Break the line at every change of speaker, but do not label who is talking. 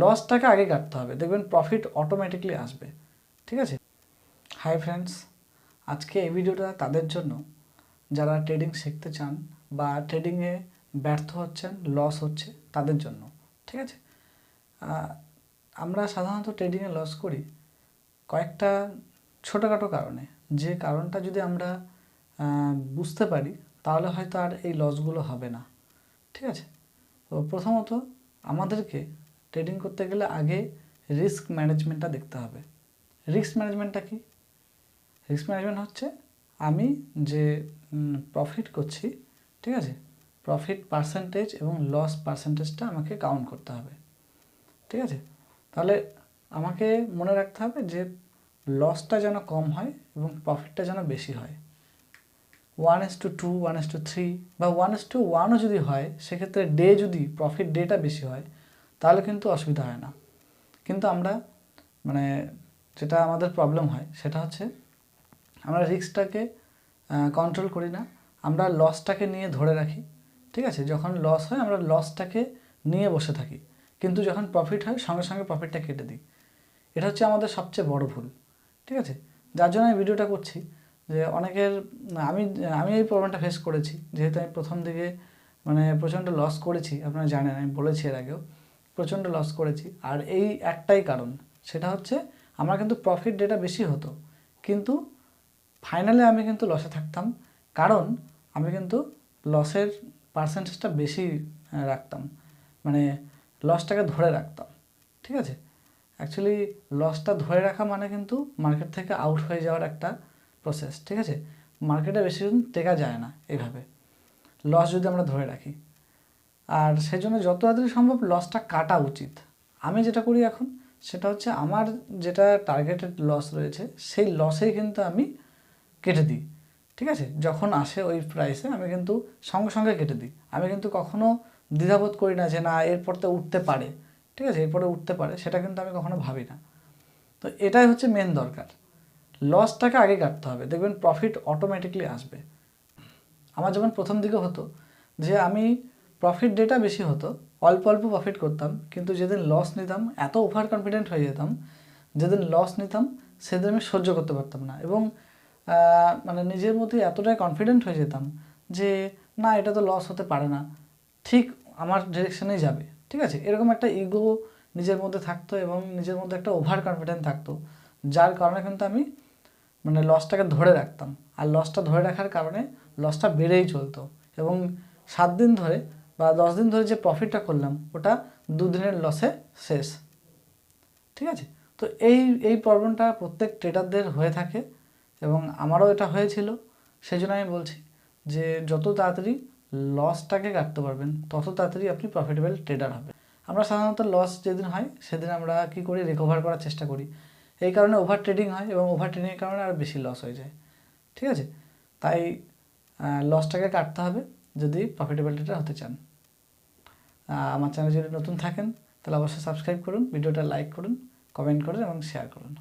লসটাকে আগে কাটতে হবে। দেখবেন প্রফিট অটোমেটিকলি আসবে। ঠিক আছে? হাই ফ্রেন্ডস আজকে এই ভিডিওটা তাদের জন্য। যারা ট্রেডিং শিখতে চান বা ট্রেডিংয়ে ব্যর্থ হচ্ছেন লস হচ্ছে, তাদের জন্য। ঠিক আছে? আমরা সাধারণত ট্রেডিংয়ে লস করি কয়েকটা ছোটোখাটো কারণে। যে কারণটা যদি আমরা বুঝতে পারি, তাহলে হয়তো আর এই লসগুলো হবে না। ঠিক আছে? তো প্রথমত আমাদেরকে ট্রেডিং করতে গেলে আগে রিস্ক ম্যানেজমেন্টটা দেখতে হবে। রিস্ক ম্যানেজমেন্টটা কি? রিস্ক ম্যানেজমেন্ট হচ্ছে আমি যে প্রফিট করছি, ঠিক আছে? প্রফিট পার্সেন্টেজ এবং লস পার্সেন্টেজটা আমাকে কাউন্ট করতে হবে। ঠিক আছে? তাহলে আমাকে মনে রাখতে হবে যে লসটা যেন কম হয় এবং প্রফিটটা যেন বেশি হয়। One S two two one S two three বা ওয়ান এস টু ওয়ানও যদি হয়, সেক্ষেত্রে ডে যদি প্রফিট ডেটা বেশি হয় তাহলে কিন্তু অসুবিধা হয় না। কিন্তু আমরা মানে যেটা আমাদের প্রবলেম হয়, সেটা হচ্ছে আমরা রিস্কটাকে কন্ট্রোল করি না। আমরা লসটাকে নিয়ে ধরে রাখি, ঠিক আছে? যখন লস হয়, আমরা লসটাকে নিয়ে বসে থাকি। কিন্তু যখন প্রফিট হয়, সঙ্গে সঙ্গে প্রফিটটা কেটে দিই। এটা হচ্ছে আমাদের সবচেয়ে বড় ভুল, ঠিক আছে? যার জন্য আমি ভিডিওটা করছি যে অনেকের আমি আমি এই প্রবলেমটা ফেস করেছি। যেহেতু আমি প্রথম দিকে মানে প্রচণ্ড লস করেছি, আপনারা জানেন, আমি বলেছি এর আগেও। প্রচণ্ড লস করেছি। আর এই একটাই কারণ, সেটা হচ্ছে আমার কিন্তু প্রফিট ডেটা বেশি হতো। কিন্তু ফাইনালে আমি কিন্তু লসে থাকতাম। কারণ আমি কিন্তু লসের পার্সেন্টেজটা বেশি রাখতাম। মানে লসটাকে ধরে রাখতাম। ঠিক আছে? অ্যাকচুয়ালি লসটা ধরে রাখা মানে কিন্তু মার্কেট থেকে আউট হয়ে যাওয়ার একটা প্রসেস ঠিক আছে? মার্কেটে বেশি টেকা যায় না এইভাবে লস যদি আমরা ধরে রাখি আর সেই জন্য যত তাড়াতাড়ি সম্ভব লসটা কাটা উচিত। আমি যেটা করি এখন, সেটা হচ্ছে আমার যেটা টার্গেটেড লস রয়েছে, সেই লসেই কিন্তু আমি কেটে দিই। ঠিক আছে? যখন আসে ওই প্রাইসে আমি কিন্তু সঙ্গে সঙ্গে কেটে দিই। আমি কিন্তু কখনও দ্বিধাবোধ করি না যে না, এরপর তো উঠতে পারে। ঠিক আছে? এরপরে উঠতে পারে, সেটা কিন্তু আমি কখনো ভাবি না। তো এটাই হচ্ছে মেন দরকার। লসটাকে আগে কাটতে হবে। দেখবেন প্রফিট অটোমেটিকলি আসবে। আমার যেমন প্রথম দিকে হতো যে আমি প্রফিট ডেটা বেশি হতো। অল্প অল্প প্রফিট করতাম, কিন্তু যেদিন লস নিতাম, এত ওভার কনফিডেন্ট হয়ে যেতাম, যেদিন লস নিতাম, সেদিন আমি সহ্য করতে পারতাম না। এবং মানে নিজের মধ্যে এতটাই কনফিডেন্ট হয়ে যেতাম যে, না, এটা তো লস হতে পারে না। ঠিক আমার ডিরেকশনেই যাবে। ঠিক আছে? এরকম একটা ইগো নিজের মধ্যে থাকতো এবং নিজের মধ্যে একটা ওভার কনফিডেন্ট থাকতো, যার কারণে কিন্তু আমি মানে লসটাকে ধরে রাখতাম। আর লসটা ধরে রাখার কারণে লসটা বেড়েই চলতো। এবং সাত দিন ধরে বা দশ দিন ধরে যে প্রফিটটা করলাম, ওটা দুদিনের লসে শেষ। ঠিক আছে? তো এই এই প্রবলেমটা প্রত্যেক ট্রেডারদের হয়ে থাকে এবং আমারও এটা হয়েছিল। সেই জন্য আমি বলছি যে যত তাড়াতাড়ি লসটাকে কাটতে পারবেন, তত তাড়াতাড়ি আপনি প্রফিটেবল ট্রেডার হবে আমরা সাধারণত লস যেদিন হয়, সেদিন আমরা কি করি? রিকভার করার চেষ্টা করি। এই কারণে ওভার ট্রেডিং হয় এবং ওভার ট্রেডিংয়ের কারণে আর বেশি লস হয়ে যায়। ঠিক আছে? তাই লসটাকে কাটতে হবে। যদি প্রফিটেবল ট্রেডার হতে চান। আমার চ্যানেল যদি নতুন থাকেন, তাহলে অবশ্যই সাবস্ক্রাইব করুন, ভিডিওটা লাইক করুন কমেন্ট করুন এবং শেয়ার করুন।